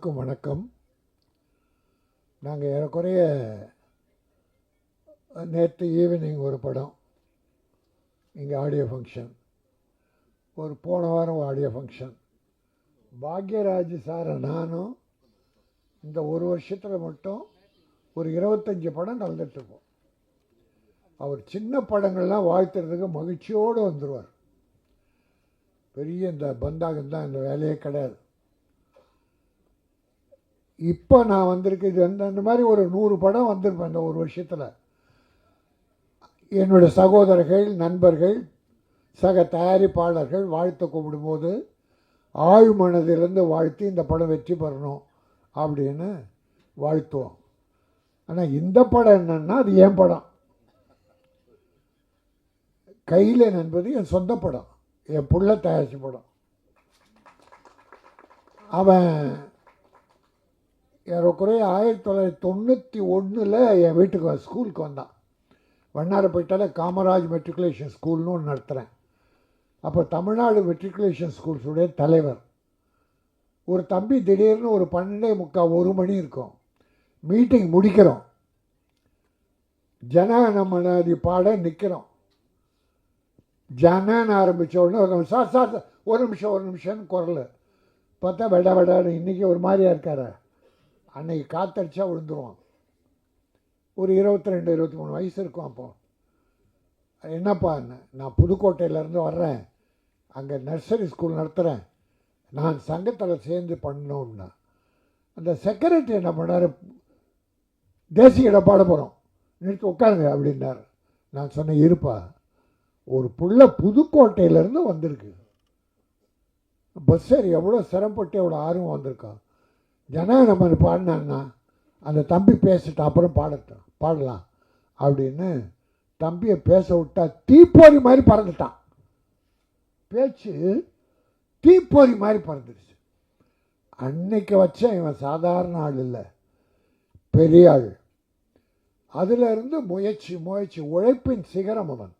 அனைவருக்கும் வணக்கம். நாங்கள் ஏறக்குறைய நேற்று ஈவினிங் ஒரு படம் இங்கே ஆடியோ ஃபங்க்ஷன் ஒரு போன வாரம் ஆடியோ ஃபங்க்ஷன் பாக்யராஜ் சாரை நானும் இந்த ஒரு வருஷத்தில் மட்டும் ஒரு இருபத்தஞ்சி படம் கலந்துட்டுருக்கோம் அவர் சின்ன படங்கள்லாம் வாழ்த்துறதுக்கு மகிழ்ச்சியோடு வந்துடுவார் பெரிய இந்த பந்தாகந்தான் இந்த வேலையே கிடையாது. இப்போ நான் வந்திருக்கு இது அந்த அந்த மாதிரி ஒரு நூறு படம் வந்திருப்பேன் இந்த ஒரு வருஷத்தில். என்னுடைய சகோதரர்கள் நண்பர்கள் சக தயாரிப்பாளர்கள் வாழ்த்து கூப்பிடும்போது ஆழ் மனதிலிருந்து வாழ்த்தி இந்த படம் வெற்றி பெறணும் அப்படின்னு வாழ்த்துவோம். ஆனால் இந்த படம் என்னன்னா அது என் படம். கையில் என்பது என் சொந்த படம். என் புள்ள தயாரிச்ச படம். அவன் ஏறக்குறைய ஆயிரத்தி தொள்ளாயிரத்தி தொண்ணூற்றி ஒன்றில் என் வீட்டுக்கு ஸ்கூலுக்கு வந்தான். வண்ணாரப்பேட்டையில் காமராஜ் மெட்ரிகுலேஷன் ஸ்கூல்னு ஒன்று நடத்துகிறேன் அப்போ தமிழ்நாடு மெட்ரிகுலேஷன் ஸ்கூல்ஸுடைய தலைவர். ஒரு தம்பி திடீர்னு ஒரு பன்னெண்டே முக்கால் ஒரு மணி இருக்கும். மீட்டிங் முடிக்கிறோம். ஜனகணமனதி பாட நிற்கிறோம் ஜனன்னு ஆரம்பித்த உடனே ஒரு நிமிஷம் சார் சார் ஒரு நிமிஷம் ஒரு நிமிஷம்னு குரல். பார்த்தா வெட விடாடு இன்றைக்கி ஒரு மாதிரியா இருக்காரு. அன்னைக்கு காத்தடிச்சா விழுந்துருவான். ஒரு இருபத்தி ரெண்டு இருபத்தி மூணு வயசு இருக்கும் அப்போ. என்னப்பா நான் புதுக்கோட்டையிலேருந்து வர்றேன். அங்கே நர்சரி ஸ்கூல் நடத்துகிறேன் நான் சங்கத்தில் சேர்ந்து பண்ணோம்னா அந்த செக்ரட்டரி என்ன பண்ணார்? தேசிய இடப்பாட போகிறோம் நிறுத்தி உட்காருங்க அப்படின்னார். நான் சொன்னேன் இருப்பா. ஒரு புள்ள புதுக்கோட்டையிலேருந்து வந்திருக்கு. பஸ்ஸர் எவ்வளோ சிரமப்பட்டு எவ்வளோ ஆர்வம் வந்திருக்கான் ஜனகணமன் பாடினான்னா அந்த தம்பி பேசிட்டு அப்புறம் பாடட்டும் பாடலாம் அப்படின்னு தம்பியை பேச விட்டா தீப்பொறி மாதிரி பறந்துட்டான். பேச்சு தீப்பொறி மாதிரி பறந்துடுச்சு அன்னைக்கு வச்ச இவன் சாதாரண ஆள் இல்லை பெரிய ஆள். அதிலிருந்து முயற்சி முயற்சி உழைப்பின் சிகரம் அவன்.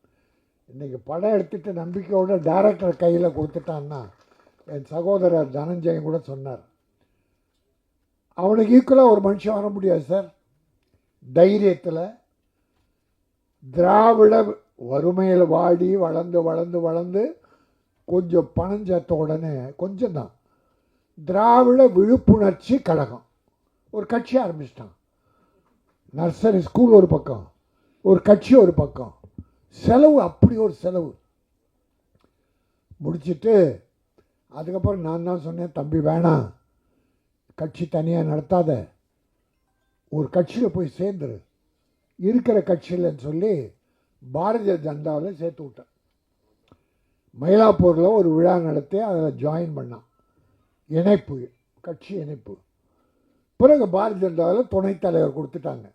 இன்றைக்கி படம் எடுத்துகிட்டு நம்பிக்கையோட டேரக்டர் கையில் கொடுத்துட்டான்னா என் சகோதரர் தனஞ்சயன் கூட சொன்னார் அவனுக்கு ஈக்குவலாக ஒரு மனுஷன் வர முடியாது சார். தைரியத்தில் திராவிட வறுமையில் வாடி வளர்ந்து வளர்ந்து வளர்ந்து கொஞ்சம் பணம் சேர்த்த உடனே கொஞ்சம் தான். திராவிட விழிப்புணர்ச்சி கழகம். ஒரு கட்சி ஆரம்பிச்சிட்டான். நர்சரி ஸ்கூல் ஒரு பக்கம் ஒரு கட்சி ஒரு பக்கம். செலவு அப்படி ஒரு செலவு. முடிச்சிட்டு அதுக்கப்புறம் நான் தான் சொன்னேன் தம்பி வேணாம். கட்சி தனியாக நடத்தாத ஒரு கட்சியில் போய் சேர்ந்துரு. இருக்கிற கட்சியில்னு சொல்லி பாரதிய ஜனதாவில் சேர்த்து விட்டேன். மயிலாப்பூரில் ஒரு விழா நடத்தி அதில் ஜாயின் பண்ணான். இணைப்பு கட்சி இணைப்பு. பிறகு பாரதிய ஜனதாவில் துணைத் தலைவர் கொடுத்துட்டாங்க.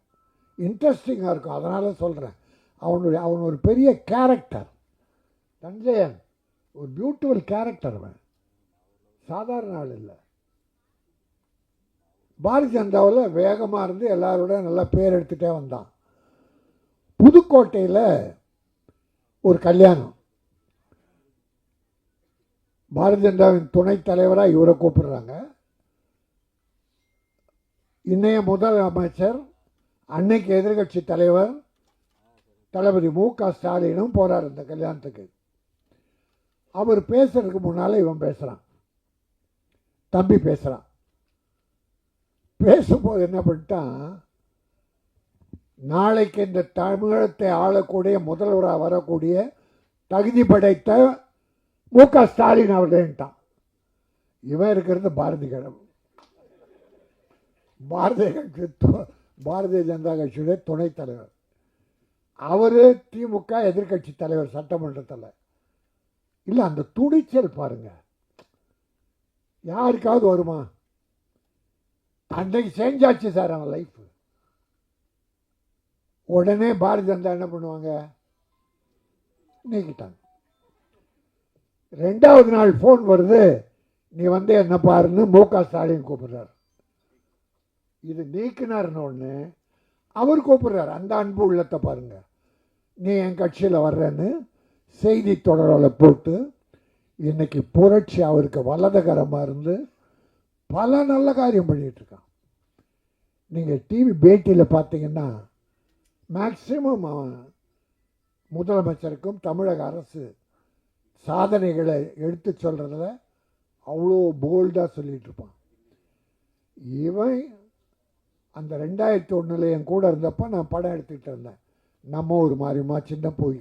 இன்ட்ரெஸ்டிங்காக இருக்கும் அதனால் சொல்கிறேன் அவனுடைய அவன் ஒரு பெரிய கேரக்டர் தஞ்சையன் ஒரு பியூட்டிஃபுல் கேரக்டர் அவன். சாதாரண ஆள் இல்லை. பாரதிய ஜனதாவில் வேகமாக இருந்து எல்லாரோட நல்லா பேர் எடுத்துகிட்டே வந்தான். புதுக்கோட்டையில் ஒரு கல்யாணம். பாரதிய ஜனதாவின் துணைத் தலைவராக இவரை கூப்பிடுறாங்க. இன்றைய முதல் அமைச்சர் அன்னைக்கு எதிர்கட்சி தலைவர் தளபதி மு க ஸ்டாலினும் போறார் இந்த கல்யாணத்துக்கு. அவர் பேசுறதுக்கு முன்னால் இவன் பேசுகிறான் தம்பி பேசுகிறான் பேசும்போது என்ன பண்ணிட்டான் நாளைக்கு இந்த தமிழகத்தை ஆளக்கூடிய முதல்வராக வரக்கூடிய தகுதி படைத்த மு க. ஸ்டாலின் அவர்கள்ட்டான் இவன் இருக்கிறது பாரதி கடவுள் பாரதிய கட்சி பாரதிய ஜனதா கட்சியுடைய துணைத் தலைவர். அவர் திமுக எதிர்க்கட்சி தலைவர் சட்டமன்றத்தில். இல்லை அந்த துணிச்சல் பாருங்கள் யாருக்காவது வருமா? அன்னைக்கு செஞ்சாச்சு சார் அவன் லைஃப் உடனே பாரதி ஜனதா என்ன பண்ணுவாங்க? நீக்கிட்டாங்க. ரெண்டாவது நாள் ஃபோன் வருது நீ வந்து என்ன பாருன்னு மு க ஸ்டாலின் கூப்பிடுறார். இது நீக்கினார்னு ஒன்று அவர் கூப்பிடுறார். அந்த அன்பு உள்ளத்தை பாருங்க. நீ என் கட்சியில் வர்றேன்னு செய்தி தொடரில் போட்டு இன்னைக்கு புரட்சி அவருக்கு வலதுகரமாக இருந்து பல நல்ல காரியம் பண்ணிகிட்ருக்கான் இருக்கான். நீங்கள் டிவி பேட்டியில் பார்த்தீங்கன்னா மேக்சிமம் அவன் முதலமைச்சருக்கும் தமிழக அரசு சாதனைகளை எடுத்து சொல்கிறதுல அவ்வளோ போல்டாக சொல்லிகிட்டு இருப்பான். இவன் அந்த ரெண்டாயிரத்தி ஒன்றில் என் கூட இருந்தப்போ நான் படம் எடுத்துக்கிட்டு இருந்தேன். நம்ம ஒரு மாதிரிமா சின்ன போய்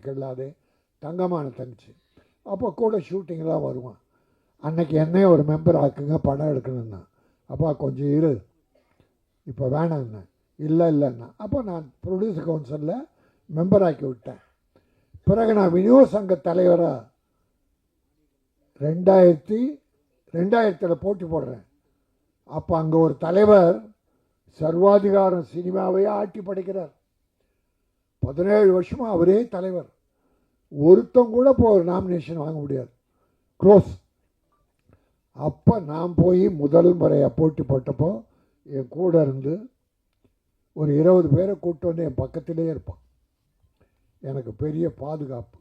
தங்கமான தங்கச்சி. அப்போ கூட ஷூட்டிங்லாம் வருவான். அன்னைக்கு என்னையும் ஒரு மெம்பர் ஆக்குங்க படம் எடுக்கணும்னா. அப்பா கொஞ்சம் இரு. இப்போ வேணாண்ணா இல்லை இல்லைண்ணா அப்போ நான் ப்ரொடியூசர் கவுன்சிலில் மெம்பர் ஆக்கி விட்டேன். பிறகு நான் விநியோக சங்க தலைவராக ரெண்டாயிரத்தி ரெண்டாயிரத்தில் போட்டி போடுறேன். அப்போ அங்கே ஒரு தலைவர் சர்வாதிகாரம் சினிமாவையே ஆட்டி படைக்கிறார். பதினேழு வருஷமாக அவரே தலைவர். ஒருத்தம் கூட இப்போ ஒரு நாமினேஷன் வாங்க முடியாது. க்ளோஸ் அப்போ நான் போய் முதல் முறையாக போட்டி போட்டப்போ என் கூட இருந்து ஒரு இருபது பேரை கூப்பிட்டு வந்து என் பக்கத்திலே இருப்பான். எனக்கு பெரிய பாதுகாப்பு.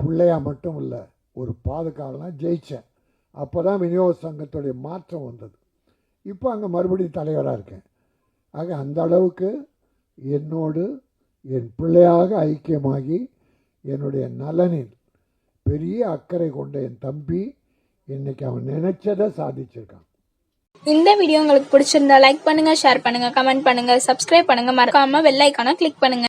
பிள்ளையா மட்டும் இல்லை ஒரு பாதுகாவலாம் ஜெயித்தேன் அப்போ தான் விநியோக சங்கத்துடைய மாற்றம் வந்தது. இப்போ அங்கே மறுபடியும் தலைவராக இருக்கேன். ஆக அந்த அளவுக்கு என்னோடு என் பிள்ளையாக ஐக்கியமாகி என்னுடைய நலனில் பெரிய அக்கறை கொண்ட என் தம்பி இன்றைக்கி அவன் நினச்சதை சாதிச்சிருக்கான். இந்த வீடியோ உங்களுக்கு பிடிச்சிருந்தா லைக் பண்ணுங்க ஷேர் பண்ணுங்க கமெண்ட் பண்ணுங்க சப்ஸ்கிரைப் பண்ணுங்க. மறக்காம வெள்ளைக்கான கிளிக் பண்ணுங்க.